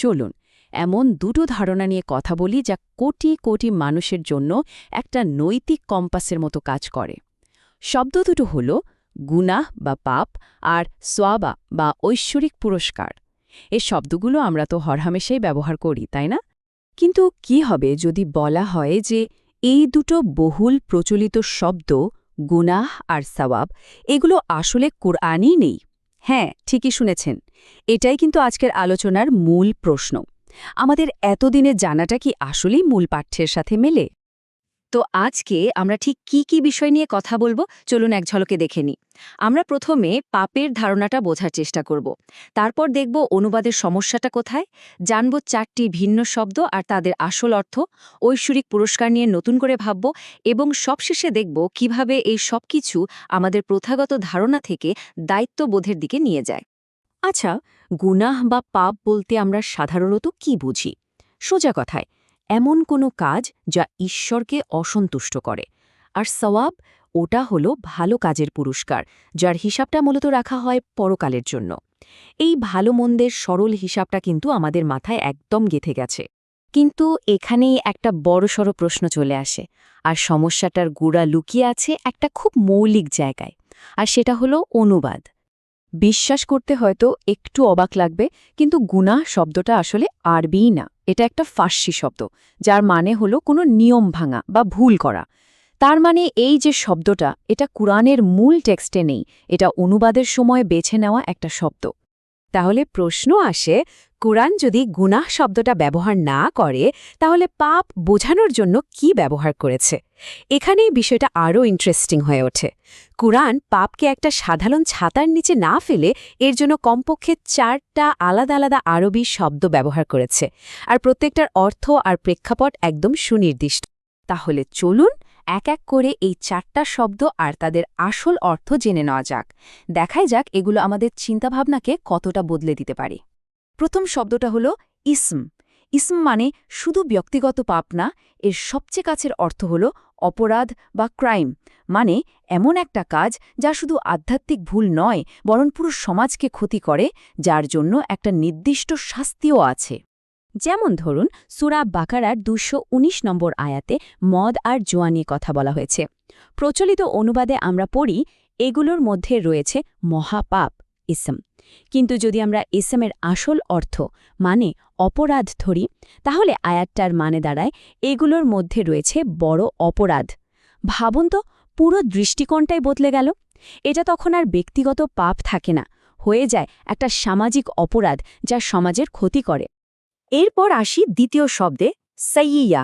চলুন, এমন দুটো ধারণা নিয়ে কথা বলি যা কোটি কোটি মানুষের জন্য একটা নৈতিক কম্পাসের মতো কাজ করে। শব্দ দুটো হল গুনাহ বা পাপ আর সোয়াবা বা ঐশ্বরিক পুরস্কার। এ শব্দগুলো আমরা তো হরহামেশাই ব্যবহার করি, তাই না? কিন্তু কি হবে যদি বলা হয় যে এই দুটো বহুল প্রচলিত শব্দ গুনাহ আর সওয়াব এগুলো আসলে কোরআনই নেই? হ্যাঁ ঠিকই শুনেছেন। এটাই কিন্তু আজকের আলোচনার মূল প্রশ্ন। আমাদের এতদিনে জানাটা কি আসলেই মূল পাঠ্যের সাথে মেলে? তো আজকে আমরা ঠিক কি কি বিষয় নিয়ে কথা বলব? চলুন এক ঝলকে দেখে নিই। আমরা প্রথমে পাপের ধারণাটা বোঝার চেষ্টা করব। তারপর দেখব অনুবাদের সমস্যাটা কোথায়, জানব চারটি ভিন্ন শব্দ আর তাদের আসল অর্থ, ঐশ্বরিক পুরস্কার নিয়ে নতুন করে ভাবব এবং সবশেষে দেখব কীভাবে এই সব কিছু আমাদের প্রথাগত ধারণা থেকে দায়িত্ববোধের দিকে নিয়ে যায়। আচ্ছা গুনাহ বা পাপ বলতে আমরা সাধারণত কি বুঝি? সোজা কথায় এমন কোনো কাজ যা ঈশ্বরকে অসন্তুষ্ট করে। আর সওয়াব, ওটা হলো ভালো কাজের পুরস্কার, যার হিসাবটা মূলত রাখা হয় পরকালের জন্য। এই ভালো মন্দের সরল হিসাবটা কিন্তু আমাদের মাথায় একদম গেথে গেছে। কিন্তু এখানেই একটা বড়সড় প্রশ্ন চলে আসে, আর সমস্যাটার গুড়া লুকিয়ে আছে একটা খুব মৌলিক জায়গায়, আর সেটা হলো অনুবাদ। বিশ্বাস করতে হয়তো একটু অবাক লাগবে, কিন্তু গুনাহ শব্দটা আসলে আরবিই না। এটা একটা ফার্সি শব্দ, যার মানে হলো কোনো নিয়ম ভাঙা বা ভুল করা। তার মানে এই যে শব্দটা, এটা কুরআনের মূল টেক্সটে নেই, এটা অনুবাদের সময় বেছে নেওয়া একটা শব্দ। তাহলে প্রশ্ন আসে, কুরআন যদি গুনাহ শব্দটা ব্যবহার না করে, তাহলে পাপ বোঝানোর জন্য কি ব্যবহার করেছে? এখানেই বিষয়টা আরও ইন্টারেস্টিং হয়ে ওঠে। কুরআন পাপকে একটা সাধারণ ছাতার নিচে না ফেলে এর জন্য কমপক্ষে চারটা আলাদা আলাদা আরবি শব্দ ব্যবহার করেছে। আর প্রত্যেকটার অর্থ আর প্রেক্ষাপট একদম সুনির্দিষ্ট। তাহলে চলুন এক এক করে এই চারটা শব্দ আর তাদের আসল অর্থ জেনে নেওয়া যাক। দেখাই যাক এগুলো আমাদের চিন্তাভাবনাকে কতটা বদলে দিতে পারে। প্রথম শব্দটা হলো ইসম। ইসম মানে শুধু ব্যক্তিগত পাপ না, এর সবচেয়ে কাছের অর্থ হল অপরাধ বা ক্রাইম। মানে এমন একটা কাজ যা শুধু আধ্যাত্মিক ভুল নয়, বরং পুরো সমাজকে ক্ষতি করে, যার জন্য একটা নির্দিষ্ট শাস্তিও আছে। যেমন ধরুন, সুরা বাকারার দুশো নম্বর আয়াতে মদ আর জোয়া নিয়ে কথা বলা হয়েছে। প্রচলিত অনুবাদে আমরা পড়ি, এগুলোর মধ্যে রয়েছে মহাপাপ, ইসম। কিন্তু যদি আমরা ইসমের আসল অর্থ মানে অপরাধ ধরি, তাহলে আয়াতটার মানে দাঁড়ায় এগুলোর মধ্যে রয়েছে বড় অপরাধ। ভাবুন তো, পুরো দৃষ্টিকোণটাই বদলে গেল। এটা তখন আর ব্যক্তিগত পাপ থাকে না, হয়ে যায় একটা সামাজিক অপরাধ যা সমাজের ক্ষতি করে। এরপর আসি দ্বিতীয় শব্দে সাইয়া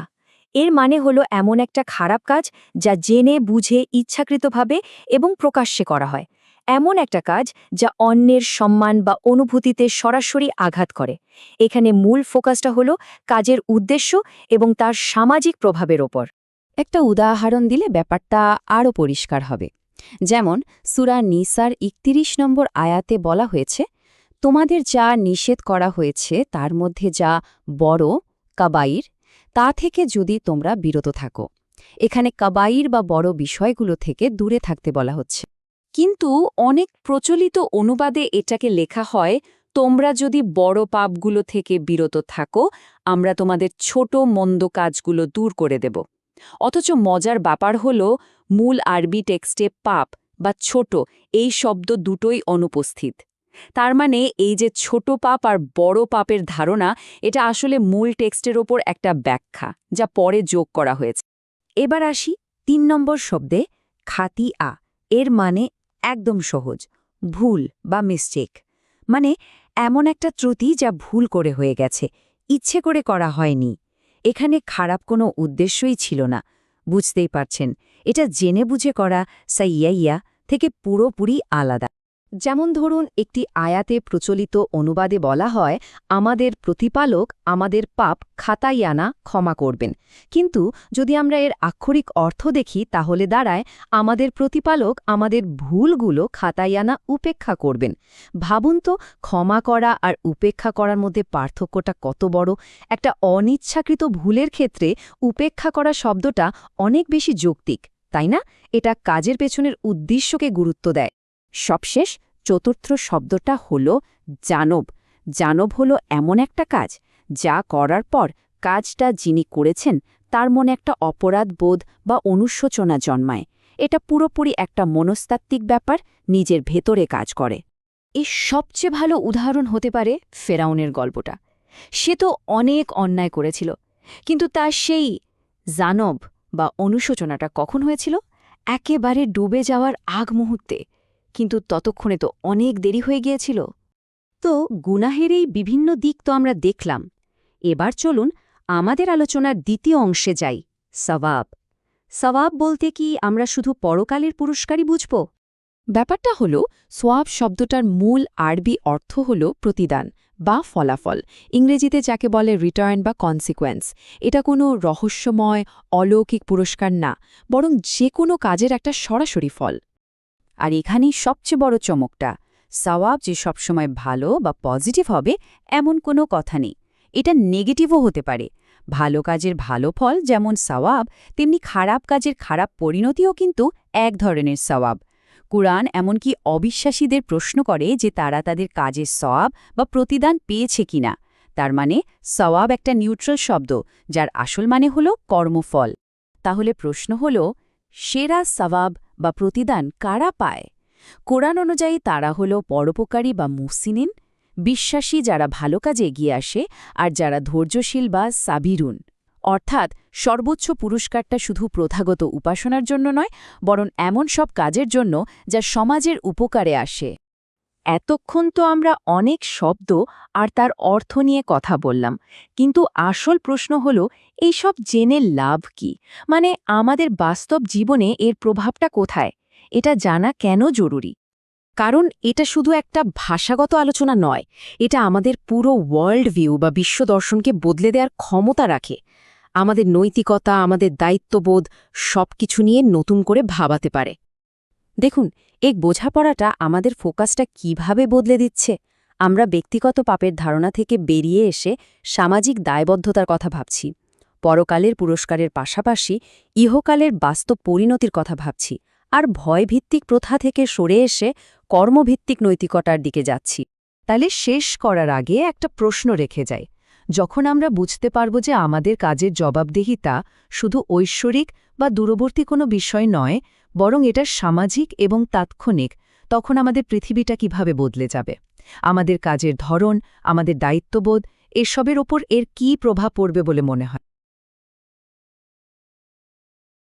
এর মানে হলো এমন একটা খারাপ কাজ যা জেনে, বুঝে, ইচ্ছাকৃতভাবে এবং প্রকাশ্যে করা হয়। এমন একটা কাজ যা অন্যের সম্মান বা অনুভূতিতে সরাসরি আঘাত করে। এখানে মূল ফোকাসটা হলো কাজের উদ্দেশ্য এবং তার সামাজিক প্রভাবের ওপর। একটা উদাহরণ দিলে ব্যাপারটা আরও পরিষ্কার হবে। যেমন, সুরা নিসার একতিরিশ নম্বর আয়াতে বলা হয়েছে তোমাদের যা নিষেধ করা হয়েছে, তার মধ্যে যা বড়, কাবাইর, তা থেকে যদি তোমরা বিরত থাকো। এখানে কাবাইর বা বড় বিষয়গুলো থেকে দূরে থাকতে বলা হচ্ছে। কিন্তু অনেক প্রচলিত অনুবাদে এটাকে লেখা হয়, তোমরা যদি বড় পাপগুলো থেকে বিরত থাকো, আমরা তোমাদের ছোট মন্দ কাজগুলো দূর করে দেব। অথচ মজার ব্যাপার হল, মূল আরবি টেক্সটে পাপ বা ছোট, এই শব্দ দুটোই অনুপস্থিত। তার মানে এই যে ছোট পাপ আর বড় পাপের ধারণা, এটা আসলে মূল টেক্সটের ওপর একটা ব্যাখ্যা, যা পরে যোগ করা হয়েছে। এবার আসি তিন নম্বর শব্দে খাতি আ। এর মানে একদম সহজ, ভুল বা মিস্টেক মানে এমন একটা ত্রুটি যা ভুল করে হয়ে গেছে, ইচ্ছে করে করা হয়নি। এখানে খারাপ কোনো উদ্দেশ্যই ছিল না, বুঝতেই পারছেন। এটা জেনে বুঝে করা সাইয়াইয়া থেকে পুরোপুরি আলাদা। যেমন ধরুন, একটি আয়াতে প্রচলিত অনুবাদে বলা হয়, আমাদের প্রতিপালক আমাদের পাপ খাতাইয়ানা ক্ষমা করবেন। কিন্তু যদি আমরা এর আক্ষরিক অর্থ দেখি, তাহলে দাঁড়ায়, আমাদের প্রতিপালক আমাদের ভুলগুলো খাতাইয়ানা উপেক্ষা করবেন। ভাবুন তো, ক্ষমা করা আর উপেক্ষা করার মধ্যে পার্থক্যটা কত বড়। একটা অনিচ্ছাকৃত ভুলের ক্ষেত্রে উপেক্ষা করা শব্দটা অনেক বেশি যৌক্তিক, তাই না? এটা কাজের পেছনের উদ্দেশ্যকে গুরুত্ব দেয়। সবশেষ চতুর্থ শব্দটা হল জানব। জানব হলো এমন একটা কাজ, যা করার পর কাজটা যিনি করেছেন, তার মনে একটা অপরাধ বোধ বা অনুশোচনা জন্মায়। এটা পুরোপুরি একটা মনস্তাত্ত্বিক ব্যাপার, নিজের ভেতরে কাজ করে। এর সবচেয়ে ভালো উদাহরণ হতে পারে ফেরাউনের গল্পটা। সে তো অনেক অন্যায় করেছিল, কিন্তু তার সেই জানব বা অনুশোচনাটা কখন হয়েছিল? একেবারে ডুবে যাওয়ার আগ মুহূর্তে কিন্তু ততক্ষণে তো অনেক দেরি হয়ে গিয়েছিল। তো গুনাহের এই বিভিন্ন দিক তো আমরা দেখলাম। এবার চলুন আমাদের আলোচনার দ্বিতীয় অংশে যাই, সওয়াব। সওয়াব বলতে কি আমরা শুধু পরকালের পুরস্কারই বুঝব? ব্যাপারটা হল সোয়াব শব্দটার মূল আরবি অর্থ হল প্রতিদান বা ফলাফল, ইংরেজিতে যাকে বলে রিটার্ন বা কনসিকোয়েন্স এটা কোনো রহস্যময়, অলৌকিক পুরস্কার না, বরং যে কোনো কাজের একটা সরাসরি ফল। আর এখানেই সবচেয়ে বড় চমকটা, সওয়াব যে সবসময় ভালো বা পজিটিভ হবে এমন কোনো কথা নেই। এটা নেগেটিভও হতে পারে। ভালো কাজের ভালো ফল যেমন সওয়াব, তেমনি খারাপ কাজের খারাপ পরিণতিও কিন্তু এক ধরনের সওয়াব। কুরআন এমনকি অবিশ্বাসীদের প্রশ্ন করে যে তারা তাদের কাজের সওয়াব বা প্রতিদান পেয়েছে কিনা। তার মানে সওয়াব একটা নিউট্রাল শব্দ, যার আসল মানে হল কর্মফল। তাহলে প্রশ্ন হল সেরা সবাব বা প্রতিদান কারা পায়? কোরআন অনুযায়ী তারা হল পরোপকারী বা মুসিনিন বিশ্বাসী যারা ভালো কাজে এগিয়ে আসে আর যারা ধৈর্যশীল বা সাবিরুন। অর্থাৎ সর্বোচ্চ পুরস্কারটা শুধু প্রথাগত উপাসনার জন্য নয়, বরং এমন সব কাজের জন্য যা সমাজের উপকারে আসে। এতক্ষণ তো আমরা অনেক শব্দ আর তার অর্থ নিয়ে কথা বললাম। কিন্তু আসল প্রশ্ন হল, এইসব জেনে লাভ কি? মানে আমাদের বাস্তব জীবনে এর প্রভাবটা কোথায়? এটা জানা কেন জরুরি? কারণ এটা শুধু একটা ভাষাগত আলোচনা নয়, এটা আমাদের পুরো ওয়ার্ল্ড ভিউ বা বিশ্ব দর্শনকে বদলে দেওয়ার ক্ষমতা রাখে। আমাদের নৈতিকতা, আমাদের দায়িত্ববোধ সব কিছু নিয়ে নতুন করে ভাবাতে পারে। দেখুন এই বোঝাপড়াটা আমাদের ফোকাসটা কীভাবে বদলে দিচ্ছে। আমরা ব্যক্তিগত পাপের ধারণা থেকে বেরিয়ে এসে সামাজিক দায়বদ্ধতার কথা ভাবছি। পরকালের পুরস্কারের পাশাপাশি ইহকালের বাস্তব পরিণতির কথা ভাবছি। আর ভয়ভিত্তিক প্রথা থেকে সরে এসে কর্মভিত্তিক নৈতিকতার দিকে যাচ্ছি। তাহলে শেষ করার আগে একটা প্রশ্ন রেখে যায় যখন আমরা বুঝতে পারব যে আমাদের কাজের জবাবদিহিতা শুধু ঐশ্বরিক বা দূরবর্তী কোনো বিষয় নয়, বরং এটা সামাজিক এবং তাৎক্ষণিক, তখন আমাদের পৃথিবীটা কীভাবে বদলে যাবে? আমাদের কাজের ধরন, আমাদের দায়িত্ববোধ, এসবের ওপর এর কী প্রভাব পড়বে বলে মনে হয়?